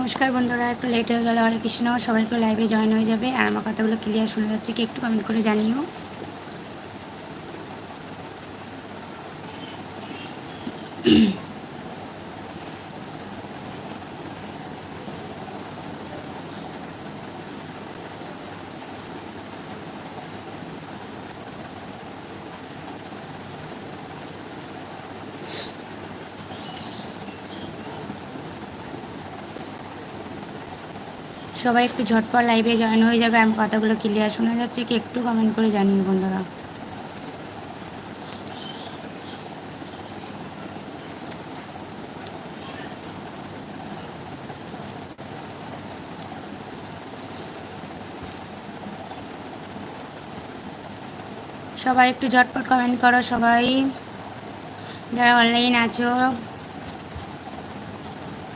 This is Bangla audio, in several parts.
নমস্কার বন্ধুরা, একটু লেট হয়ে গেল, হরে কৃষ্ণ। সবাই একটু লাইভে জয়েন হয়ে যাবে। আর আমার কথাগুলো ক্লিয়ার শুনে যাচ্ছে কি একটু কমেন্ট করে জানিও। সবাই একটু ঝটপট লাইভে জয়েন হয়ে যাবে, আমি কথাগুলো ক্লিয়ার শোনা যাচ্ছে, কি একটু কমেন্ট করে জানিও বন্ধুরা। সবাই একটু ঝটপট কমেন্ট করো সবাই। যারা অনলাইন আছো,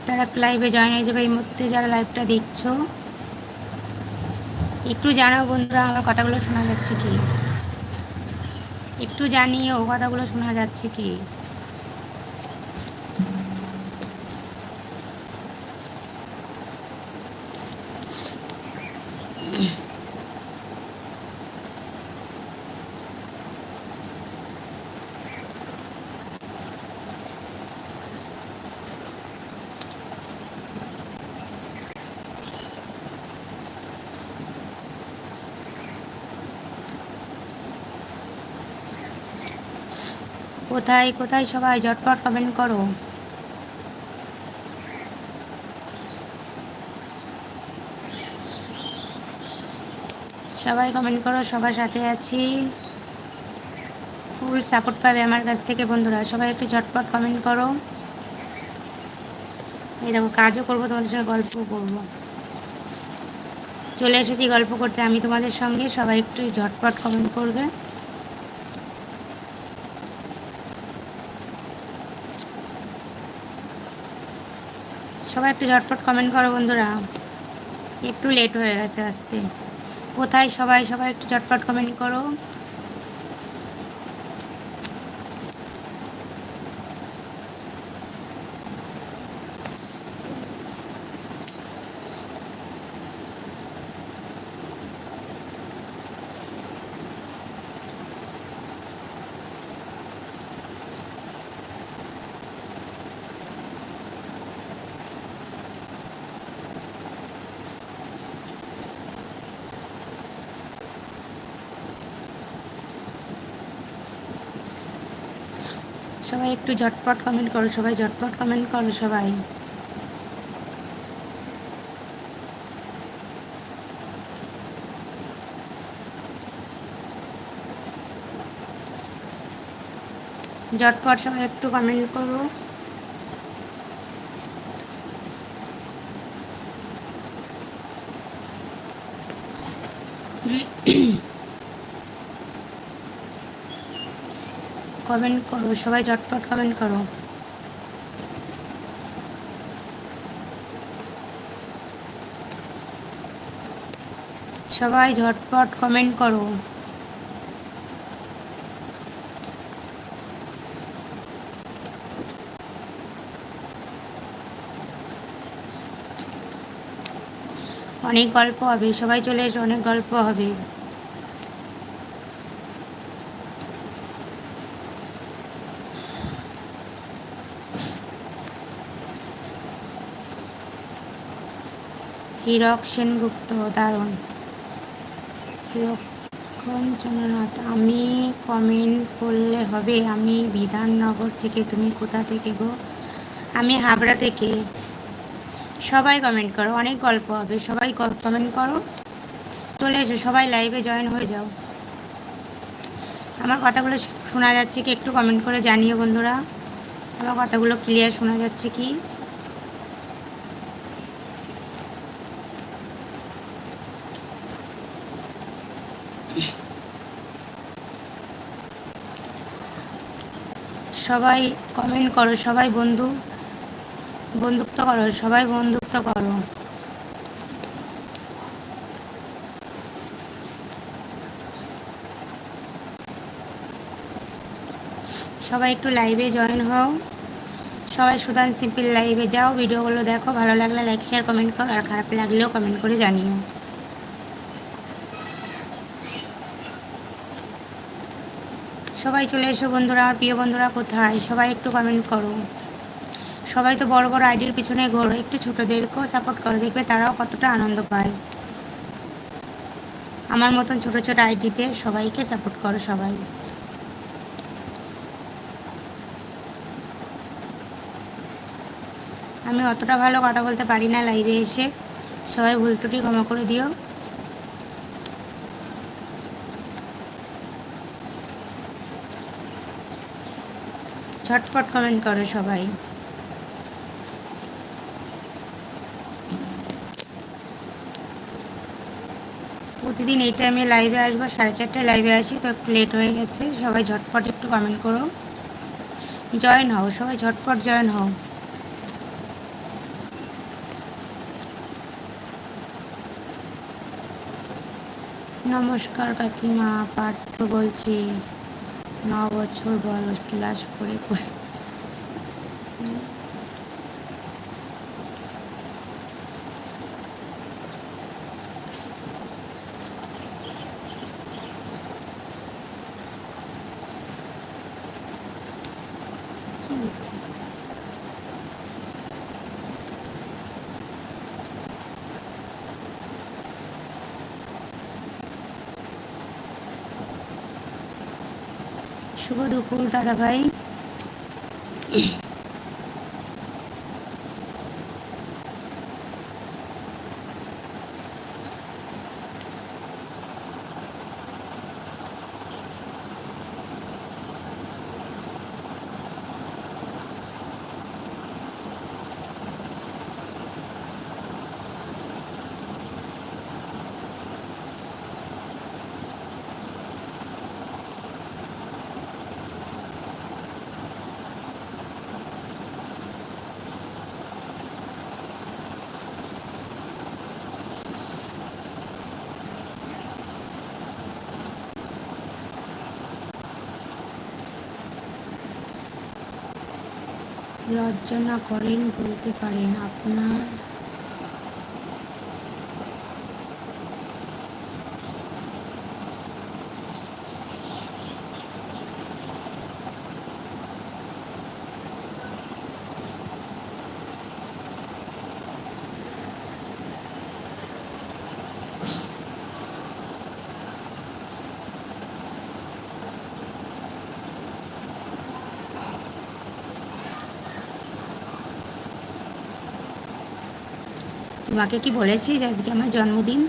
তারা লাইভে জয়েন হয়ে যাবে, এই মুহূর্তে যারা লাইভটা দেখছ। একটু জানাও বন্ধুরা আমার কথাগুলো শোনা যাচ্ছে কি? একটু জানিও কথাগুলো শোনা যাচ্ছে কি? কোথায় কোথায় সবাই ঝটপট কমেন্ট করো। সবাই কমেন্ট করো, সবার সাথে আছি। ফুল সাপোর্ট পাবে আমার কাছ থেকে বন্ধুরা, সবাই একটু ঝটপট কমেন্ট করো। এই দেখো, কাজও করব, তোমাদের সঙ্গে গল্পও করব। চলে এসেছি গল্প করতে, আমি তোমাদের সঙ্গে, সবাই একটু ঝটপট কমেন্ট করবে। সবাই একটু ঝটপট কমেন্ট করো বন্ধুরা। একটু লেট হয়ে গেছে আসতে কোথায় সবাই? সবাই একটু ঝটপট কমেন্ট করো। সবাই একটু ঝটপট কমেন্ট করো, সবাই ঝটপট কমেন্ট করো সবাই। ঝটপট সবাই একটু কমেন্ট করো। কমেন্ট করো, সবাই ঝটপট কমেন্ট করো। সবাই ঝটপট কমেন্ট করো। অনেক গল্প হবে, সবাই চলে এসে, অনেক গল্প হবে। হীরক সেনগুপ্ত, দারুণ। হীরক্ষণ চন্দ্রনাথ আমি কমেন্ট করলে হবে, আমি বিধাননগর থেকে, তুমি কোথা থেকে গো? আমি হাবড়া থেকে। সবাই কমেন্ট করো, অনেক গল্প হবে, সবাই কমেন্ট করো। চলে এসো, সবাই লাইভে জয়েন হয়ে যাও। আমার কথাগুলো শোনা যাচ্ছে কি, একটু কমেন্ট করে জানিও বন্ধুরা। আমার কথাগুলো ক্লিয়ার শোনা যাচ্ছে কি? সবাই কমেন্ট করো, সবাই বন্ধু, বন্ধুত্ব করো, সবাই বন্ধুত্ব করো। সবাই একটু লাইভে জয়েন হও। সবাই সুদান সিম্পল লাইভে যাও ভিডিওগুলো দেখো, ভালো লাগলে লাইক শেয়ার কমেন্ট করো, আর খারাপ লাগলেও কমেন্ট করে জানিও। সবাই চলে এসো বন্ধুরা আমার প্রিয় বন্ধুরা, কোথায়? সবাই একটু কমেন্ট করো। সবাই তো বড় বড় আইডির পিছনে ঘোরো, একটু ছোটোদেরকেও সাপোর্ট করো, দেখবে তারাও কতটা আনন্দ পায়। আমার মতন ছোট ছোট আইডিতে সবাইকে সাপোর্ট করো সবাই। আমি অতটা ভালো কথা বলতে পারি না লাইভে এসে। সবাই ভুল ত্রুটি ক্ষমা করে দিও। ঝটপট কমেন্ট করো সবাই। প্রতিদিন এই টাইমে লাইভে আসব, সাড়ে চারটায় লাইভে আসি, তো একটু লেট হয়ে গেছে, সবাই ঝটপট একটু কমেন্ট করো। জয়েন হও, সবাই ঝটপট জয়েন হও। নমস্কার কাকিমা, পার্থ বলছি। ন বছর বয়স ক্লাস করে পড়ে। শুভ দুপুর দাদা ভাই লজ্জা না করেন বলতে পারেন। আপনার তোমাকে কি বলেছি যে আজকে আমার জন্মদিন?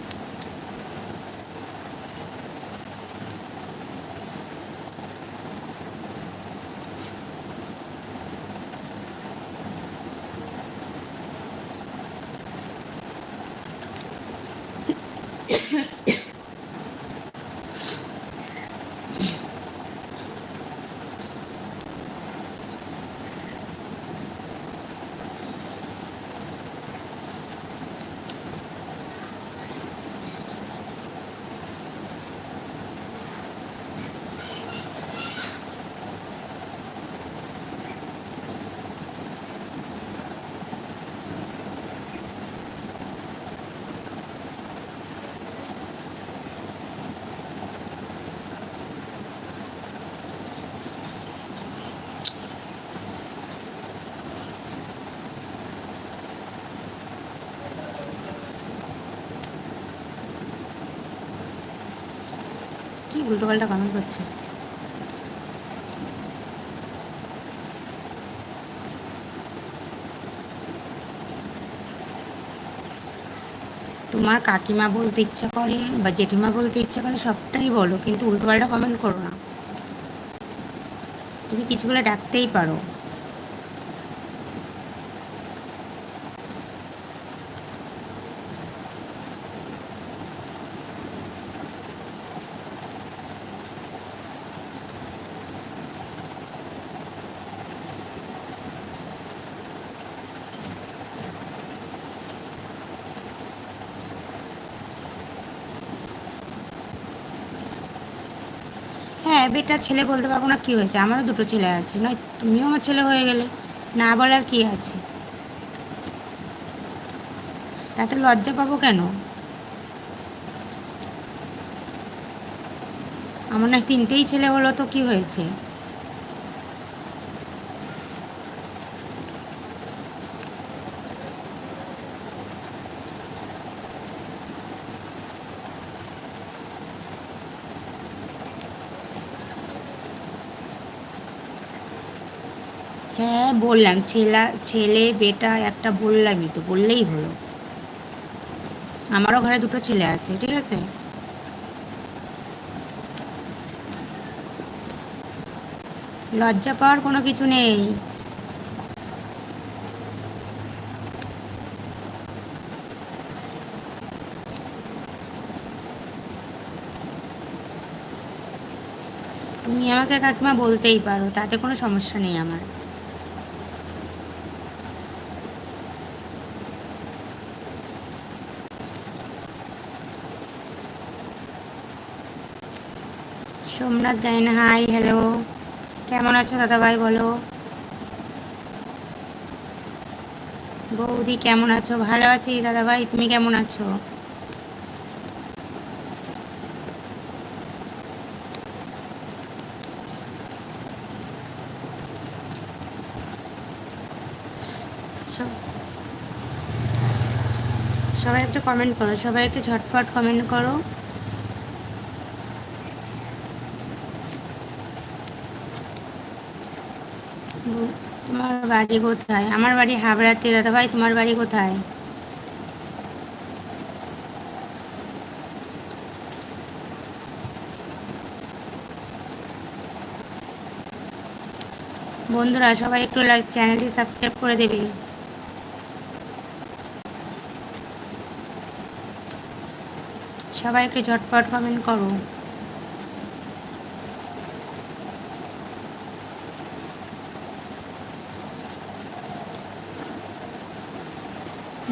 উল্টোপাল্টা কমেন্ট করছে। তোমার কাকিমা বলতে ইচ্ছা করে, বা জেঠিমা বলতে ইচ্ছা করে, সবটাই বলো, কিন্তু উল্টোপাল্টা কমেন্ট করো না। তুমি কিছুগুলো ডাকতেই পারো। বেটা ছেলে বলতে পারব না কি হয়েছে। আমারও দুটো ছেলে আছে, নয়, তুমিও আমার ছেলে হয়ে গেলে, না বলার কি আছে? তাতে লজ্জা পাবো কেন? আমার না তিনটেই ছেলে হলো তো কি হয়েছে হ্যাঁ বললাম, ছেলা, ছেলে, বেটা, একটা বললামই তো, বললেই হলো। আমারও ঘরে দুটো ছেলে আছে, ঠিক আছে? লজ্জা পাওয়ার কোনো কিছু নেই। তুমি আমাকে কাকিমা বলতেই পারো, তাতে কোনো সমস্যা নেই আমার। সোমনাথ গাইন হাই হ্যালো কেমন আছো দাদা ভাই, বলো? বৌদি, কেমন আছো? ভালো আছি দাদা ভাই, তুমি কেমন আছো? সবাই একটু কমেন্ট করো, সবাই একটু ঝটপট কমেন্ট করো বু- তোমার বাড়ি কোথায়? আমার বাড়ি হাবড়াতে। দাদা ভাই তোমার বাড়ি কোথায়? বন্ধুরা, সবাই একটু লাইক চ্যানেলটি সাবস্ক্রাইব করে দেবে। সবাই একটু ঝটপট কমেন্ট করো।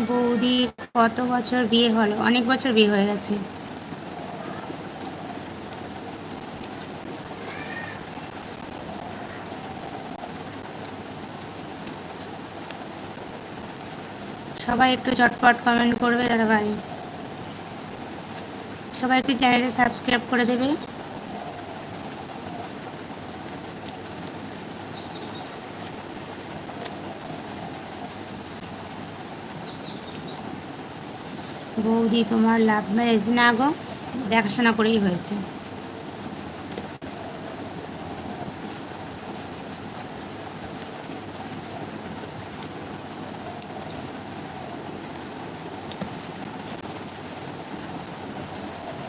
বৌদি কত বছর বিয়ে হলো? অনেক বছর বিয়ে হয়ে গেছে। সবাই একটু ঝটপট কমেন্ট করবে দাদা ভাই সবাই একটু চ্যানেলে সাবস্ক্রাইব করে দেবে। বৌদি তোমার লাভ ম্যারেজ না গো দেখাশোনা করেই হয়েছে।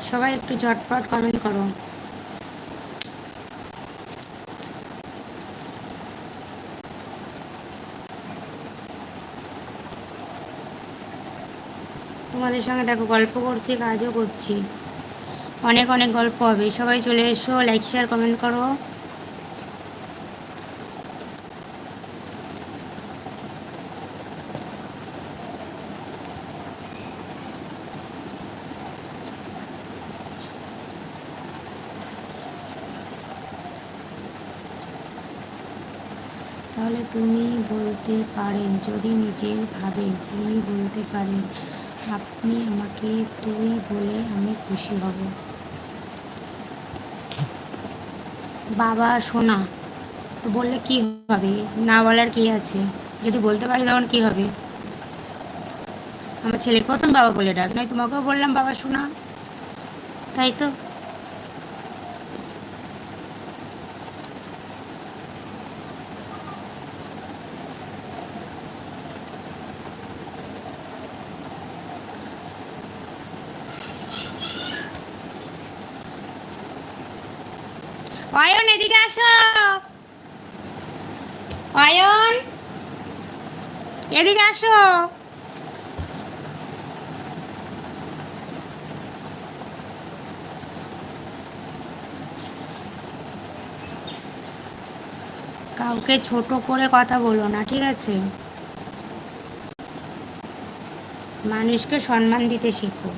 সবাই একটু ঝটপট কমেন্ট করো। তোমাদের সঙ্গে দেখো গল্প করছি, কাজও করছি। অনেক অনেক গল্প হবে। সবাই চলে এসো লাইক শেয়ার কমেন্ট করো। তাহলে তুমি বলতে পারেন, যদি নিজে ভাবেন, তুমি বলতে পারেন আপনি আমাকে তুই বলে আমি খুশি হব। বাবা সোনা তো বললে কি হবে? না বলার কি আছে? যদি বলতে পারি তখন কি হবে? আমার ছেলেকেও তুমি বাবা বলে ডাক, নয় তোমাকেও বললাম, বাবা, শোনা। তাই তো অয়ন এদিকে আসো অয়ন এদিকে আসো। কাউকে ছোট করে কথা বলো না ঠিক আছে? মানুষকে সম্মান দিতে শেখো।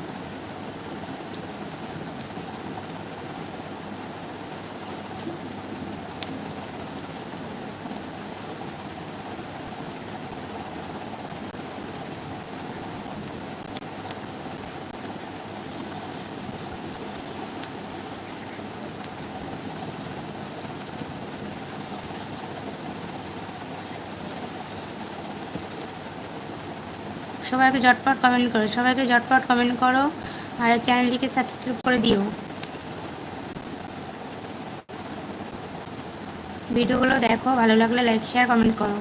সবাইকে ঝটপট কমেন্ট করো, সবাইকে ঝটপট কমেন্ট করো আর চ্যানেলটিকে সাবস্ক্রাইব করে দিও। ভিডিওগুলো দেখো, ভালো লাগলে লাইক শেয়ার কমেন্ট করো।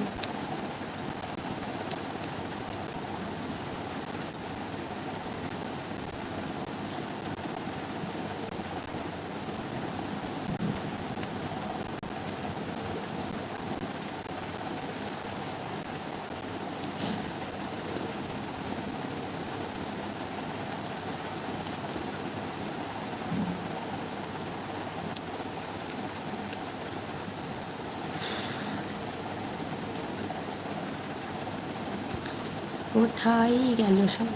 কোথায় গেল সব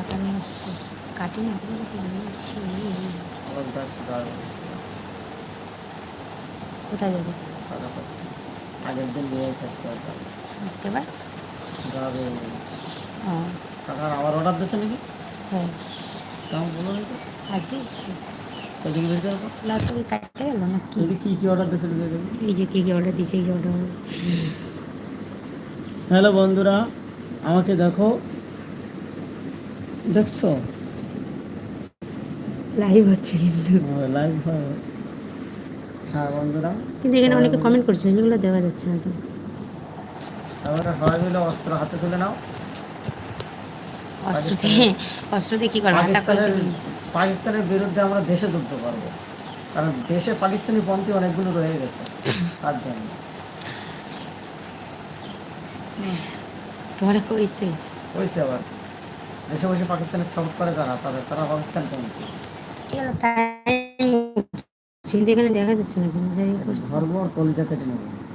টাকা নিয়ে আসতে কাটি না বলে তো বলছি আমার ব্যস্ত টাকা কোথায় যাবে? আগের দিন নিয়ে যাবে আসতে পার। টাকা আবার অর্ডার দিয়েছে নাকি? হ্যাঁ। কেমন বলো আজকে লাস্টে কাটতে গেল না কি কী কী অর্ডার দিয়েছে লিখে দেবে এই যে কী কী অর্ডার দিয়েছে এই যে অর্ডার হ্যালো বন্ধুরা আমাকে দেখো দেখছ? লাইভ হচ্ছে কিন্তু। লাইভ হ্যাঁ। বন্ধুরা। কিন্তু এখানে অনেকে কমেন্ট করছে যেগুলো দেখা যাচ্ছে না তো। সবাই মিলে অস্ত্র হাতে তুলে নাও। অস্ত্র দিয়ে অস্ত্র দিয়ে কী করব? পাকিস্তানের বিরুদ্ধে আমরা দেশে যুদ্ধ করব। কারণ দেশে পাকিস্তানি পন্থী অনেকগুলো রয়ে গেছে তার জন্য। তোমার কইছে? হয়েছে আবার। দেশে বসে পাকিস্তানের সাপোর্ট করে যারা তাদের তারা পাকিস্তান পন্থী এখানে দেখা যাচ্ছে না ধর্ম আর কলিজা কেটে নেবে।